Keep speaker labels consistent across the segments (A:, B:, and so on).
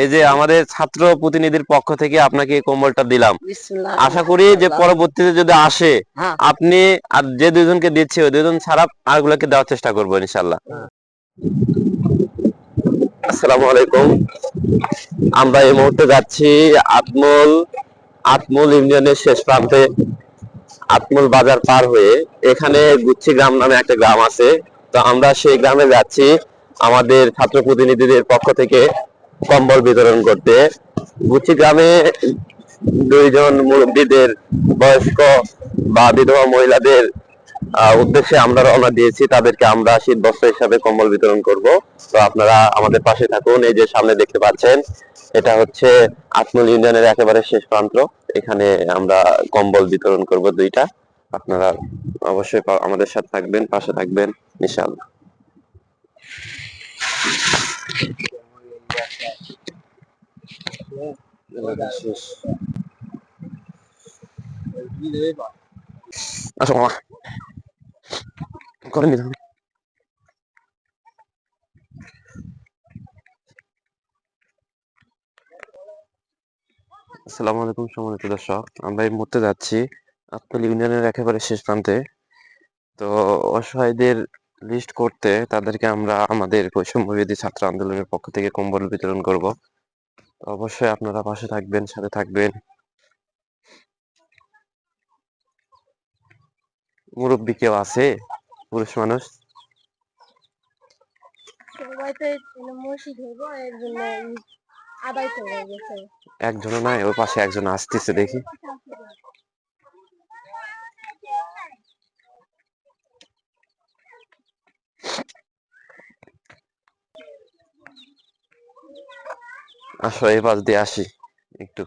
A: এই যে আমাদের ছাত্র প্রতিনিধির পক্ষ থেকে আপনাকে এই কম্বলটা দিলাম। আশা করি যে পরবর্তীতে যদি আসে
B: হ্যাঁ।
A: আপনি আর যে দুজনকে দিচ্ছে ওই দুজন ছাড়া আরগুলোকে দেওয়ার চেষ্টা করব ইনশাল্লাহ আসসালামু আলাইকুম। আমরা এই মুহূর্তে যাচ্ছি আতমুল আতমুল ইউনিয়নের শেষ প্রান্তে আতমুল বাজার পার হয়ে। এখানে গুচ্ছি গ্রাম নামে একটা গ্রাম আছে। তো আমরা সেই গ্রামে যাচ্ছি আমাদের ছাত্র প্রতিনিধিদের পক্ষ থেকে। কম্বল বিতরণ করতে। গুচ্ছি গ্রামে দুইজন মুরব্বীদের, বয়স্ক বা বিধবা মহিলাদের উদ্দেশ্যে আমরা রওনা দিয়েছি। তাদেরকে আমরা শীত বস্ত্র হিসাবে কম্বল বিতরণ করব। তো আপনারা আমাদের পাশে থাকুন। এই যে সামনে দেখতে পাচ্ছেন, এটা হচ্ছে আত্মল ইউনিয়নের একেবারে শেষ প্রান্ত। এখানে আমরা কম্বল বিতরণ করব দুইটা। আপনারা অবশ্যই আমাদের সাথে থাকবেন, পাশে থাকবেন, ইনশাআল্লাহ। আসো মামা করে নিলাম আসসালামু আলাইকুম সম্মানিত দর্শক। আমরা এই মুহূর্তে যাচ্ছি আতপাল ইউনিয়নের একেবারে শেষ প্রান্তে। তো অসহায়দের লিস্ট করতে তাদেরকে আমরা আমাদের বৈষম্য বিরোধী ছাত্র আন্দোলনের পক্ষ থেকে কম্বল বিতরণ করব। তো অবশ্যই আপনারা পাশে থাকবেন সাথে থাকবেন। মুরব্বী কেউ আছে? পুরুষ মানুষ? একজনও নাই ওর পাশে একজন আসতেছে দেখি। আসো, এই পাশ দিয়ে আসি একটু।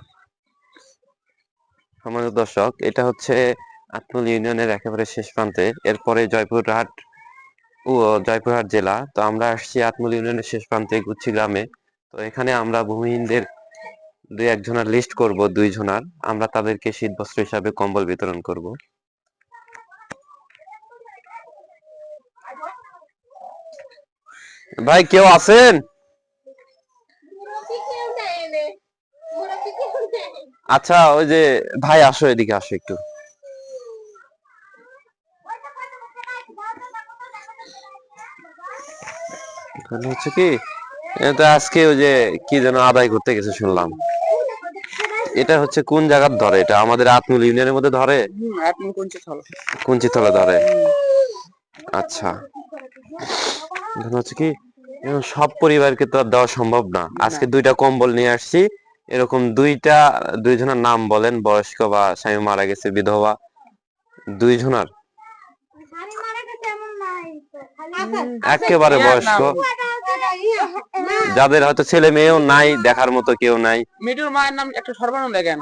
A: আমাদের দর্শক, এটা হচ্ছে আতমুল ইউনিয়নের একেবারে শেষ প্রান্তে, এরপরে জয়পুরহাট ও জয়পুরহাট জেলা। তো আমরা আসছি আতমুল ইউনিয়নের শেষ প্রান্তে, গুচ্ছি গ্রামে। তো এখানে আমরা ভূমিহীনদের দুই একজনের লিস্ট করব, দুই জনার। আমরা তাদেরকে শীত বস্ত্র হিসাবে কম্বল বিতরণ করব। ভাই, কেউ আছেন
C: মুরব্বি কেউ নেই এনে মুরব্বি কেউ নেই
A: আচ্ছা ওই যে ভাই আসো এদিকে আসো একটু। এখানে হচ্ছে কি এটা আজকে ওই যে কি যেন আদায় করতে গেছে শুনলাম। এটা হচ্ছে কোন জায়গার ধরে? এটা আমাদের আতমুল ইউনিয়নের মধ্যে ধরে? কুঞ্চিতলা। ধরে। আচ্ছা। এখন হচ্ছে কি সব পরিবারকে তো আর দেওয়া সম্ভব না। আজকে দুইটা কম্বল নিয়ে আসছি। এরকম দুইটা দুইজনের নাম বলেন বয়স্ক বা স্বামী মারা গেছে বিধবা দুইজনার?
C: শাড়ি মারা গেছে এমন নাই
A: একেবারে বয়স্ক। যাদের হয়তো ছেলে মেয়েও নাই দেখার মতো কেউ নাই।
B: মিটুর মায়ের নাম একটা সর্বনাম লেখেন।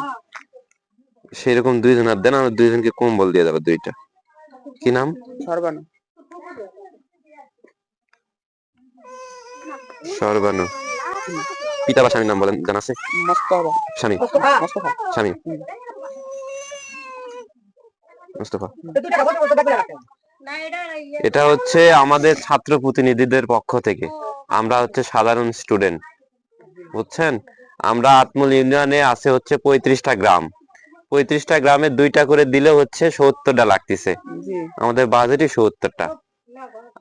A: সেরকম দুইজনের দেন আমরা দুইজনকে কম্বল দিয়ে দেবো দুইটা। কি নাম?
B: সর্বনাম
A: সর্বানু। পিতা বা স্বামীর নাম বলেন জানা আছে? স্বামী। স্বামী। মুস্তফা।
C: এটা
A: এটা হচ্ছে আমাদের ছাত্র প্রতিনিধিদের পক্ষ থেকে। আমরা হচ্ছে সাধারণ স্টুডেন্ট বুঝছেন? আমরা আতমুল ইউনিয়নে আছে হচ্ছে পঁয়ত্রিশটা গ্রাম। পঁয়ত্রিশটা গ্রামে দুইটা করে দিলে হচ্ছে সত্তরটা লাগতেছে। আমাদের বাজেটই সত্তরটা।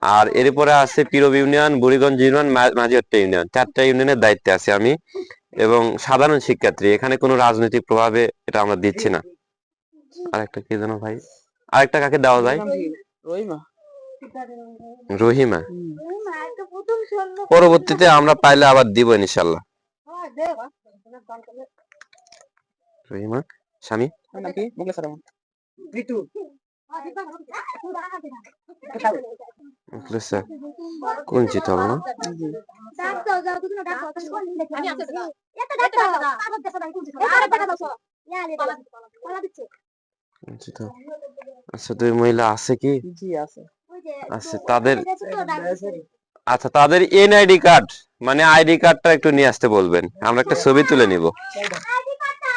A: আর এরপরে আছে পিরব ইউনিয়ন বুড়িগঞ্জ ইউনিয়ন মা- মাঝিহট্টা ইউনিয়ন। চারটা ইউনিয়নের দায়িত্বে আছি আমি এবং সাধারণ শিক্ষার্থী। এখানে কোনো রাজনৈতিক প্রভাবে এটা আমরা দিচ্ছি না। আরেকটা কি জানো ভাই? আরেকটা কাকে দেওয়া যায়?
B: রহিমা।
A: পরবর্তীতে আমরা পাইলে আবার দিব ইনশাল্লাহ রহিমা স্বামী?
B: তার নাম কি মুখলেস রহমান
A: মুখলেস কোন চিত হলো না? আচ্ছা দুই মহিলা আছে কি
B: জি আছে
A: তাদের আচ্ছা তাদের এনআইডি কার্ড মানে আইডি কার্ডটা একটু নিয়ে আসতে বলবেন। আমরা একটা ছবি তুলে নিব।
C: আইডি কার্ডটা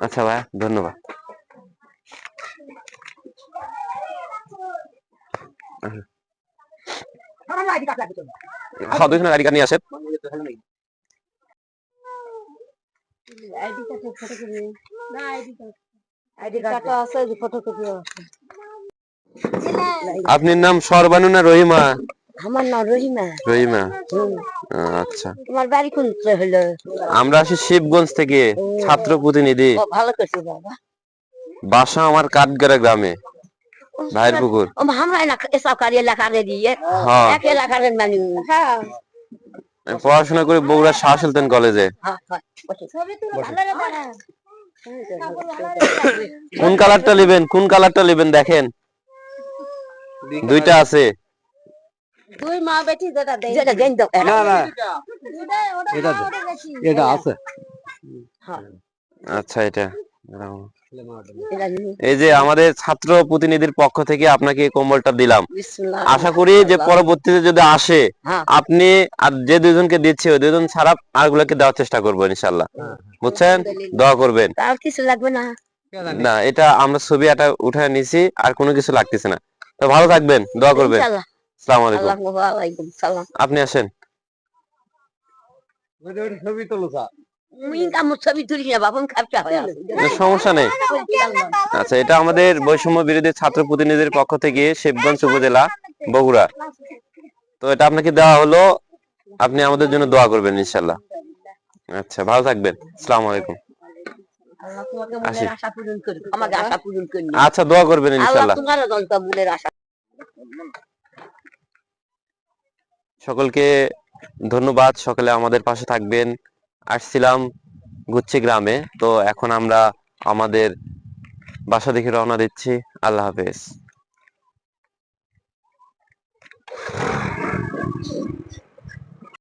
A: আচ্ছা ভাই ধন্যবাদ। হ্যাঁ দুইখানে আইডি কার্ড নিয়ে আসেন
C: আইডি কার্ড ফটোকপি না আইডি কার্ড আইডি কার্ড আছে
A: আপনার নাম সর্বানু না রহিমা।
C: আমার নাম রহিমা।
A: রহিমা? আচ্ছা।
C: তোমার বাড়ি কোন হলো?
A: আমরা আসি শিবগঞ্জ থেকে ছাত্র প্রতিনিধি।
C: ভালো করছ বাবা।
A: বাসা আমার কাঠগড়া গ্রামে ভাইয়ের পুকুর
C: আমরা না এসব কাজ এলাকা রে দিয়ে।
A: হ্যাঁ।
C: এক এলাকার মানুষ হ্যাঁ।
A: পড়াশোনা করি বগুড়া শাহ সুলতান কলেজে।
C: ছবি তুলো ভালো রে বাবা
A: কোন কালারটা নেবেন কোন কালারটা নেবেন দেখেন দুইটা আছে
C: দুই মা বেটি যেটা দেই। যেটা দেন দাও
D: না না
C: এটা
D: এটা আছে।
A: আচ্ছা এটা। এই যে আমাদের ছাত্র প্রতিনিধির পক্ষ থেকে আপনাকে কম্বলটা দিলাম। আশা করি যে পরবর্তীতে যদি আসে
C: হ্যাঁ।
A: আপনি আর যে দুজনকে দিচ্ছে ওই দুজন ছাড়া আরগুলোকে দেওয়ার চেষ্টা করব ইনশাল্লাহ বুঝছেন? দোয়া করবেন।
C: আর কিছু লাগবে না।
A: না এটা আমরা ছবি একটা উঠে নিছি আর কোনো কিছু লাগতেছে না। তো ভালো থাকবেন দোয়া করবেন। আলাইকুম।
C: ওয়ালাইকুম সালাম।
A: আপনি আসেন।
D: ছবি তোলো
C: হয়ে
A: সমস্যা নেই। আচ্ছা এটা আমাদের বৈষম্য বিরোধী ছাত্র প্রতিনিধির পক্ষ থেকে শিবগঞ্জ উপজেলা বগুড়া। তো এটা আপনাকে দেওয়া হলো আপনি আমাদের জন্য দোয়া করবেন ইনশাল্লাহ আচ্ছা ভালো থাকবেন। আসসালামু আলাইকুম।
C: আল্লাহ তোমাকে
A: আসি।
C: মনের আশা পূরণ করুক আমাকে আশা পূরণ করুন
A: আচ্ছা দোয়া করবেন ইনশাল্লাহ
C: তোমার দলটা মনের আশা
A: সকলকে ধন্যবাদ। সকলে আমাদের পাশে থাকবেন। আসছিলাম গুচ্ছি গ্রামে, তো এখন আমরা আমাদের বাসা দেখে রওনা দিচ্ছি। আল্লাহ হাফেজ।